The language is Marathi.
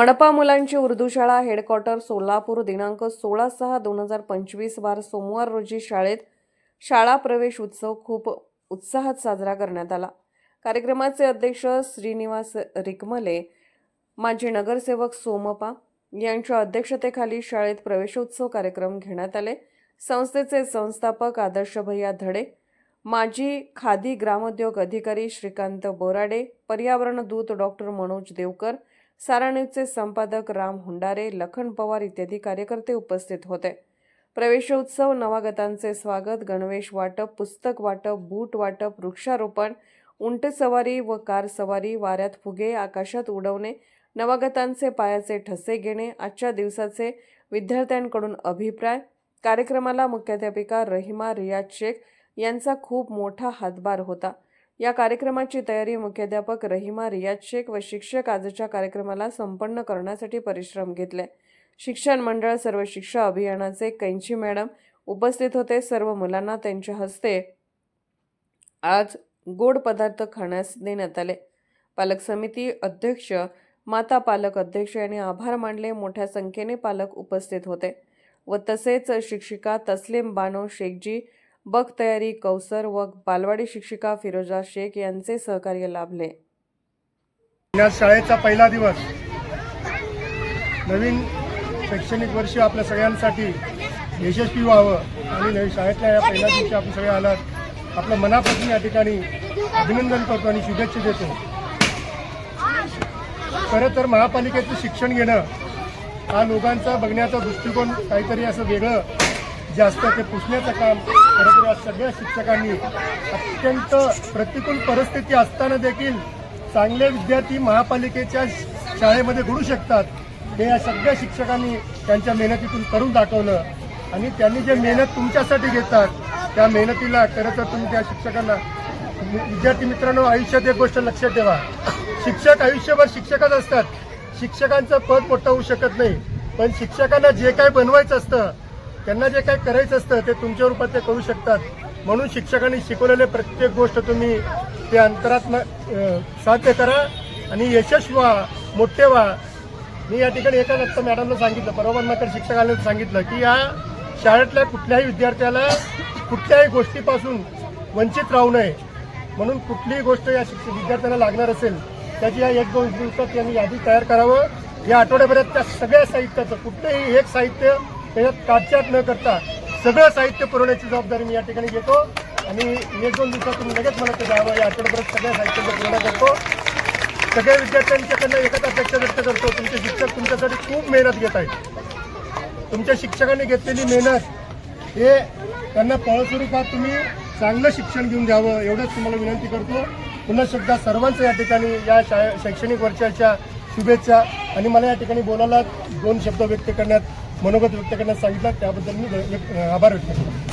मनपा मुलांची उर्दू शाळा हेडक्वार्टर सोलापूर दिनांक सोळा सहा दोन हजार पंचवीस वार सोमवार रोजी शाळेत शाळा प्रवेश उत्सव खूप उत्साहात साजरा करण्यात आला. कार्यक्रमाचे अध्यक्ष श्रीनिवास रिकमले माजी नगरसेवक सोमपा यांच्या अध्यक्षतेखाली शाळेत प्रवेशोत्सव कार्यक्रम घेण्यात आले. संस्थेचे संस्थापक आदर्श भैया धडे माजी खादी ग्रामोद्योग अधिकारी श्रीकांत बोराडे पर्यावरण दूत डॉक्टर मनोज देवकर सारणीचे संपादक राम हुंडारे लखन पवार इत्यादी कार्यकर्ते उपस्थित होते. प्रवेशोत्सव नवागतांचे स्वागत गणवेश वाटप पुस्तक वाटप बूट वाटप वृक्षारोपण उंट सवारी व कार सवारी वाऱ्यात फुगे आकाशात उडवणे नवागतांचे पायाचे ठसे घेणे आजच्या दिवसाचे विद्यार्थ्यांकडून अभिप्राय कार्यक्रमाला मुख्याध्यापिका रहिमा रियाज शेख यांचा खूप मोठा हातभार होता. या कार्यक्रमाची तयारी मुख्याध्यापक रहिमा रियाज शेख व शिक्षक आजच्या कार्यक्रमाला संपन्न करण्यासाठी परिश्रम घेतले. शिक्षण मंडळ सर्व शिक्षा अभियानाचे कैंची मॅडम उपस्थित होते. सर्व मुलांना त्यांच्या हस्ते आज गोड पदार्थ खाण्यास देण्यात आले. पालक समिती अध्यक्ष माता पालक अध्यक्ष यांनी आभार मानले. मोठ्या संख्येने पालक उपस्थित होते व तसेच शिक्षिका तस्लीम बानो शेखजी बग तयारी कौसर व बालवाडी शिक्षिका फिरोजा शेख यांचे सहकार्य लाभले. या शाळेचा पहिला दिवस. नवीन शैक्षणिक वर्ष आपल्या सगळ्यांसाठी यशस्वी व्हावं. आणि नवीन शाळेतल्या या पहिल्या दिवशी आपण सगळे आलात. आपलं मनापासून या ठिकाणी अभिनंदन करतो आणि शुभेच्छा देतो. खरं तर महापालिकेचं शिक्षण घेणं हा लोकांचा बघण्याचा दृष्टिकोन काहीतरी असं वेगळं जे असतं ते पुसण्याचं काम खरं तर या सगळ्या शिक्षकांनी अत्यंत प्रतिकूल परिस्थिती असताना देखील चांगले विद्यार्थी महापालिकेच्या शाळेमध्ये घडू शकतात. हे या सगळ्या शिक्षकांनी त्यांच्या मेहनतीतून करून दाखवलं. आणि त्यांनी जे मेहनत तुमच्यासाठी घेतात त्या मेहनतीला खरं तर तुम्ही त्या शिक्षकांना विद्यार्थी मित्रांनो आयुष्यात एक गोष्ट लक्षात ठेवा. शिक्षक आयुष्यभर शिक्षकच असतात. शिक्षकांचं पद मोठं होऊ शकत नाही. पण शिक्षकांना जे काय बनवायचं असतं त्यांना जे काय करायचं असतं ते तुमच्या रूपात ते करू शकतात. म्हणून शिक्षकांनी शिकवलेले प्रत्येक गोष्ट तुम्ही ते अंतरात्मक साध्य करा आणि यशस्वी व्हा मोठे व्हा. मी या ठिकाणी एका दत्त मॅडमला सांगितलं परवानकर शिक्षकांना सांगितलं की या शाळेतल्या कुठल्याही विद्यार्थ्याला कुठल्याही गोष्टीपासून वंचित राहू नये. म्हणून कुठलीही गोष्ट या शिक्षक विद्यार्थ्यांना लागणार असेल त्याची या एक दोन दिवसात यांनी यादी तयार करावं. या आठवड्याभरात त्या सगळ्या साहित्याचं कुठलंही एक साहित्य त्याच्यात काटछाट न करता सगळं साहित्य पुरवण्याची जबाबदारी मी या ठिकाणी घेतो. आणि एक दोन दिवसात तुम्ही लगेच मला ते द्यावं या आठवड्यापर्यंत सगळ्या साहित्याचा पूर्ण करतो. सगळ्या विद्यार्थ्यांच्याकडनं एकच अपेक्षा व्यक्त करतो. तुमचे शिक्षक तुमच्यासाठी खूप मेहनत घेत आहेत. तुमच्या शिक्षकांनी घेतलेली मेहनत हे त्यांना फळस्वरूपात तुम्ही चांगलं शिक्षण घेऊन द्यावं एवढंच तुम्हाला विनंती करतो. पुन्हा एकदा सर्वांचं या ठिकाणी या शा शैक्षणिक वर्षाच्या शुभेच्छा. आणि मला या ठिकाणी बोलायला दोन शब्द व्यक्त करण्यात मनोगत व्यक्त करण्यास सांगितलं. त्याबद्दल मी आभार व्यक्त करतो.